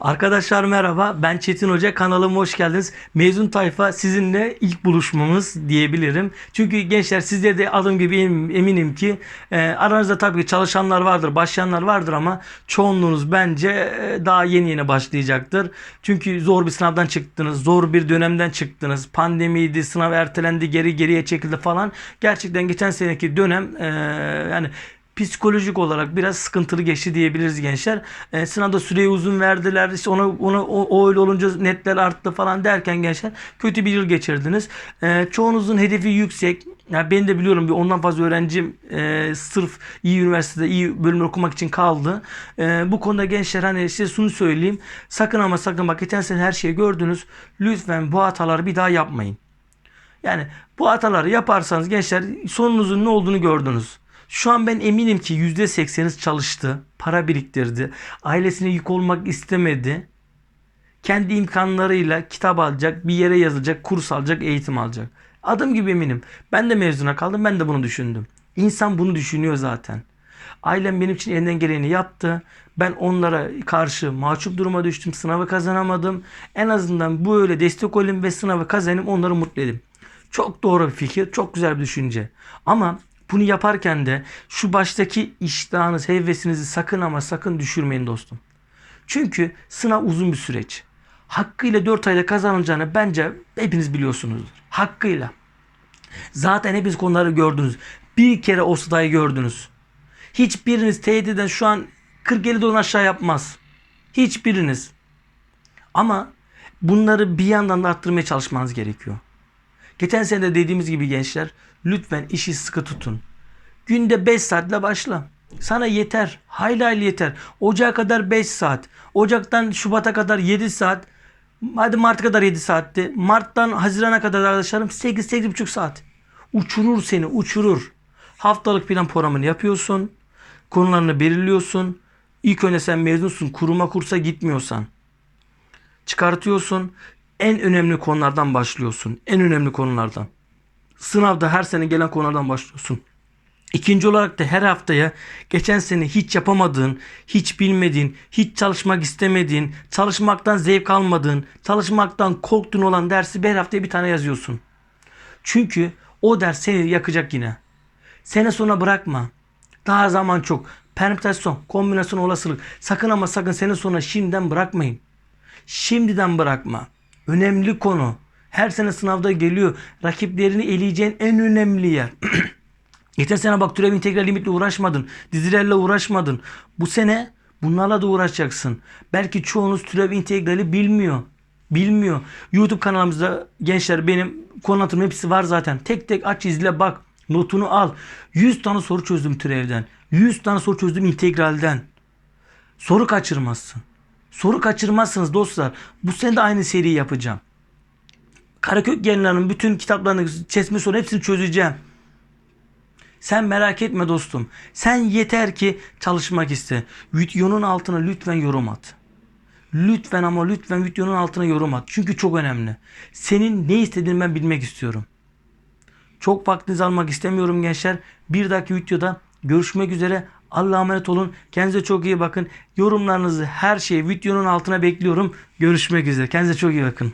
Arkadaşlar merhaba. Ben Çetin Hoca. Kanalıma hoş geldiniz. Mezun tayfa sizinle ilk buluşmamız diyebilirim. Çünkü gençler sizde de adım gibi em- eminim ki e, aranızda tabii ki çalışanlar vardır, başlayanlar vardır ama çoğunluğunuz bence e, daha yeni yeni başlayacaktır. Çünkü zor bir sınavdan çıktınız, zor bir dönemden çıktınız. Pandemiydi, sınav ertelendi, geri geriye çekildi falan. Gerçekten geçen seneki dönem e, yani psikolojik olarak biraz sıkıntılı geçti diyebiliriz gençler. E, sınavda süreyi uzun verdiler. İşte ona, ona o, o öyle olunca netler arttı falan derken gençler kötü bir yıl geçirdiniz. E, çoğunuzun hedefi yüksek. Ya ben de biliyorum bir ondan fazla öğrencim e, sırf iyi üniversitede iyi bölüm okumak için kaldı. E, bu konuda gençler hani size şunu söyleyeyim. Sakın ama sakın bak geçen sene her şeyi gördünüz. Lütfen bu hataları bir daha yapmayın. Yani bu hataları yaparsanız gençler sonunuzun ne olduğunu gördünüz. Şu an ben eminim ki %80'iniz çalıştı, para biriktirdi, ailesine yük olmak istemedi. Kendi imkanlarıyla kitap alacak, bir yere yazılacak, kurs alacak, eğitim alacak. Adım gibi eminim. Ben de mezuna kaldım, ben de bunu düşündüm. İnsan bunu düşünüyor zaten. Ailem benim için elinden geleni yaptı. Ben onlara karşı mahcup duruma düştüm. Sınavı kazanamadım. En azından böyle destek olayım ve sınavı kazanayım onları mutlu edeyim. Çok doğru bir fikir, çok güzel bir düşünce. Ama bunu yaparken de şu baştaki iştahınız, hevesinizi sakın ama sakın düşürmeyin dostum. Çünkü sınav uzun bir süreç. Hakkıyla 4 ayda kazanılacağını bence hepiniz biliyorsunuzdur. Hakkıyla. Zaten hepiniz konuları gördünüz. Bir kere o sırayı gördünüz. Hiçbiriniz TYT'den şu an 40-50 dolar aşağı yapmaz. Hiçbiriniz. Ama bunları bir yandan da arttırmaya çalışmanız gerekiyor. Geçen sene de dediğimiz gibi gençler lütfen işi sıkı tutun. Günde 5 saatle başla. Sana yeter. Hayli hayli yeter. Ocağa kadar 5 saat. Ocaktan Şubat'a kadar 7 saat. Hadi Mart'a kadar 7 saatti. Mart'tan Haziran'a kadar arkadaşlarım 8-8,5 saat. Uçurur seni uçurur. Haftalık plan programını yapıyorsun. Konularını belirliyorsun. İlk önce sen mezunsun. Kuruma kursa gitmiyorsan çıkartıyorsun. En önemli konulardan başlıyorsun. En önemli konulardan. Sınavda her sene gelen konulardan başlıyorsun. İkinci olarak da her haftaya geçen sene hiç yapamadığın, hiç bilmediğin, hiç çalışmak istemediğin, çalışmaktan zevk almadığın, çalışmaktan korktuğun olan dersi bir haftaya bir tane yazıyorsun. Çünkü o ders seni yakacak yine. Sene sonra bırakma. Daha zaman çok. Permütasyon, kombinasyon olasılık. Sakın ama sakın sene sonra şimdiden bırakmayın. Şimdiden bırakma. Önemli konu. Her sene sınavda geliyor. Rakiplerini eleyeceğin en önemli yer. Geçen sene bak türev integral limitle uğraşmadın. Dizilerle uğraşmadın. Bu sene bunlarla da uğraşacaksın. Belki çoğunuz türev integrali bilmiyor. Bilmiyor. YouTube kanalımızda gençler benim konu hepsi var zaten. Tek tek aç izle bak. Notunu al. 100 tane soru çözdüm türevden. 100 tane soru çözdüm integralden. Soru kaçırmazsın. Soru kaçırmazsınız dostlar. Bu sene de aynı seriyi yapacağım. Karakök genlerinin bütün kitaplarını, çesme soru hepsini çözeceğim. Sen merak etme dostum. Sen yeter ki çalışmak iste. Videonun altına lütfen yorum at. Lütfen ama lütfen videonun altına yorum at. Çünkü çok önemli. Senin ne istediğini ben bilmek istiyorum. Çok vaktinizi almak istemiyorum gençler. Bir dahaki videoda görüşmek üzere. Allah'a emanet olun. Kendinize çok iyi bakın. Yorumlarınızı her şeyi videonun altına bekliyorum. Görüşmek üzere. Kendinize çok iyi bakın.